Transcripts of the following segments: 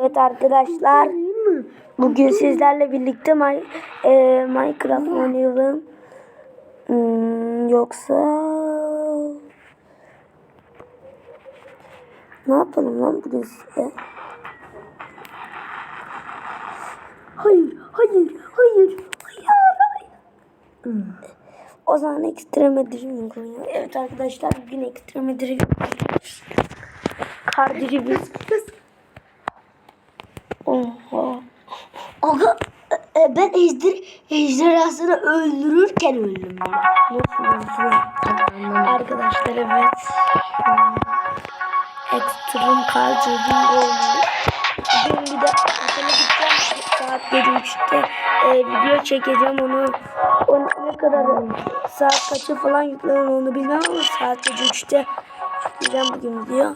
Evet arkadaşlar. Bugün sizlerle birlikte My, e, Minecraft oynayalım. Hmm, yoksa ne yapalım lan bugün size? Hayır, hayır, hayır, hayır, hayır. Hmm. O zaman ekstreme dreaming oynuyor. Evet arkadaşlar bugün ekstreme dreaming. Kar dreaming. Oha. Aga e, ben ejder, ejderhasını öldürürken öldüm. Nasıl nasıl? Arkadaşlar evet. Ekstrem dreaming oynuyor. Bugün bir de otele gideceğim. Saat gece 3'te e, video çekeceğim onu. onu ne kadar saat kaçı falan yüklenir onu bilmem ama saat gece 3'te çekeceğim bugün video.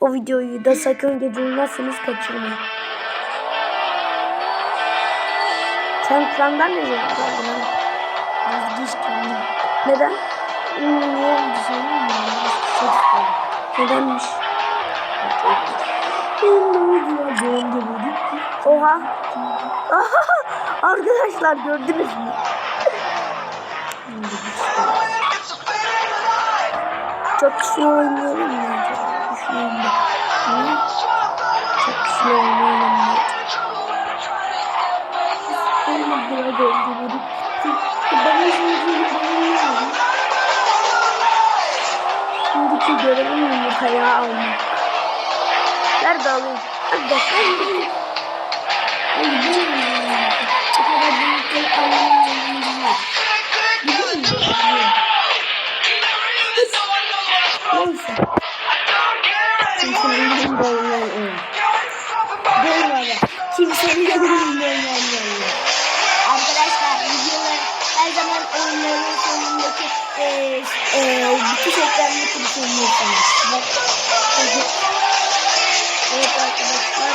O videoyu da sakın gece uyumazsanız kaçırmayın. Sen plandan ne lan? Vazgeçtim. Neden? Hmm, niye söyleyeyim mi? Nedenmiş? Oha. Arkadaşlar gördünüz mü? Çok kişi oynuyorum ya. Düşünüyorum da. Hı? Çok kişi oynuyorum Demedik. Ben şimdi görevim Şimdiki görevim yumurtaya almak. Nerede alayım? Hadi sen git. Hayır ben Bu kadar büyük anlamıyorum. Biliyor musun? Neyse. Kimsenin de olmayan oyun. Böyle kimsenin de olmayan oyunların sonundaki e, e, bitiş ekranını kullanıyorsunuz. Bak. Evet arkadaşlar.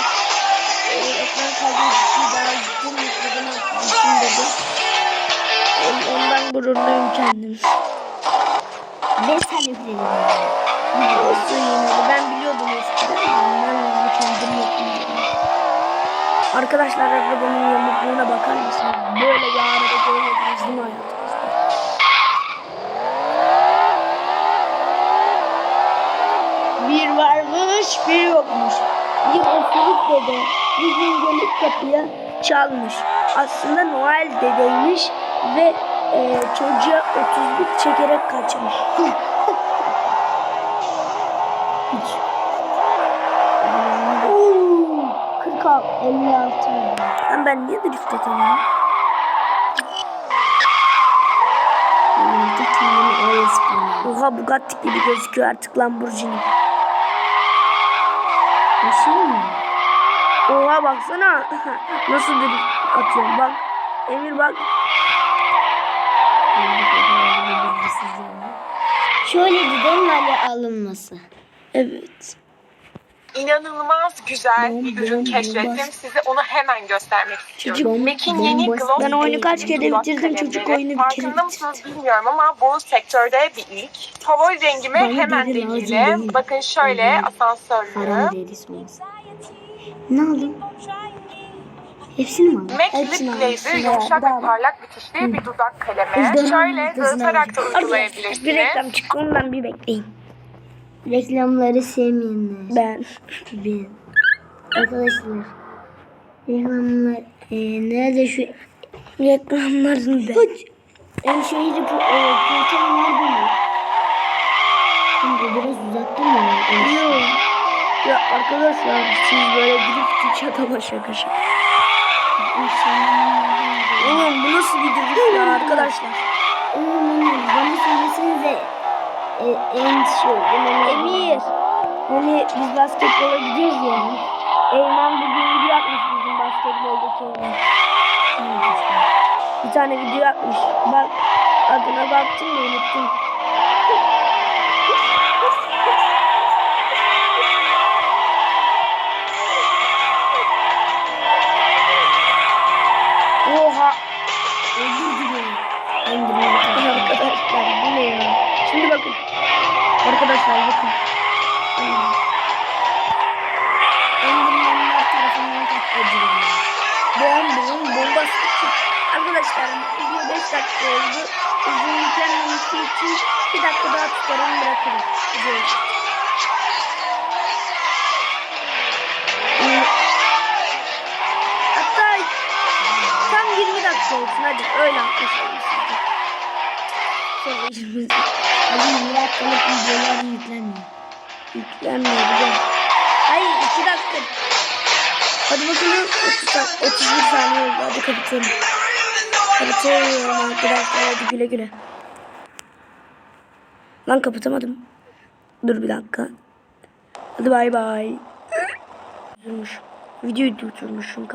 e, Ekran kaydedici daha gittim. Yükledim arkadaşım dedi. On- Ondan gururluyum kendim. Ben sen üfledim. Olsun yine. Ben biliyordum eskiden. Ben kendim yapıyorum. Arkadaşlar arabanın yamukluğuna bakar mısınız? Böyle bir araba görmediniz değil mi hayatınızda? Bir varmış bir yokmuş. Bir osuruk dede bir gün gelip kapıya çalmış. Aslında Noel dedeymiş ve e, çocuğa 31 çekerek kaçmış. Hiç. Oo, 46, 56. Lan ben niye drift öyle sıkıyorum. Oha Bugatti gibi gözüküyor artık Lamborghini. Nasıl mı? Oha baksana. Nasıl atıyorum bak. Emir bak. Şöyle dedim hani alınması. Evet. İnanılmaz güzel Bom, bir ürün bom, keşfettim. Size onu hemen göstermek istiyorum. Çocuk, Mac'in yeni Gloss Ben oyunu kaç kere bitirdim, çocuk oyunu bir kere Farkında mısınız bilmiyorum ama bu sektörde bir ilk. Favori rengime Bana hemen değil. Bakın şöyle asansörlü. Ne aldın? Hepsini mi? MAC Hepsini Lip almışım. yumuşak ve parlak bitişli bir dudak kalemi. Şöyle dağıtarak da Arkadaşlar bir uygulayabilirsiniz. reklam çıktı ondan bir bekleyin. Reklamları sevmeyenler. Ben. Ben. Arkadaşlar. Reklamlar. E, nerede şu Reklamların ben. en şehri bu e, portal nerede mi? Şimdi biraz uzattın mı? Yok. Ya arkadaşlar siz böyle drift çatama şaka şaka. Oğlum bu nasıl bir drift ya arkadaşlar? Oğlum bana söylesenize e, en şey Emir. Hani biz basketbola gidiyoruz ya. Eymen bugün video atmış bizim basketboldaki Eymen. Bir tane video atmış. Bak adına baktım da unuttum. Arkadaşlar bakın. Enderman'ın alt tarafından katledildi. Bom bom bombası Arkadaşlar video 5 dakika oldu. Uzun yüklenmemesi için 1 dakika daha tutarım bırakırım. Videoyu. Hatta tam 20 dakika olsun hadi öyle atmış. 20 Hadi 20 dakikalık videolar yüklenmiyor. yüklenmiyor biliyorum. Hayır 2 dakika. Hadi bakalım 30, sa- 31 saniye oldu hadi kapatalım. Kapatıyorum arkadaşlar hadi güle güle. Lan kapatamadım. Dur bir dakika. Hadi bay bay. Üzülmüş. Videoyu durdurmuşum.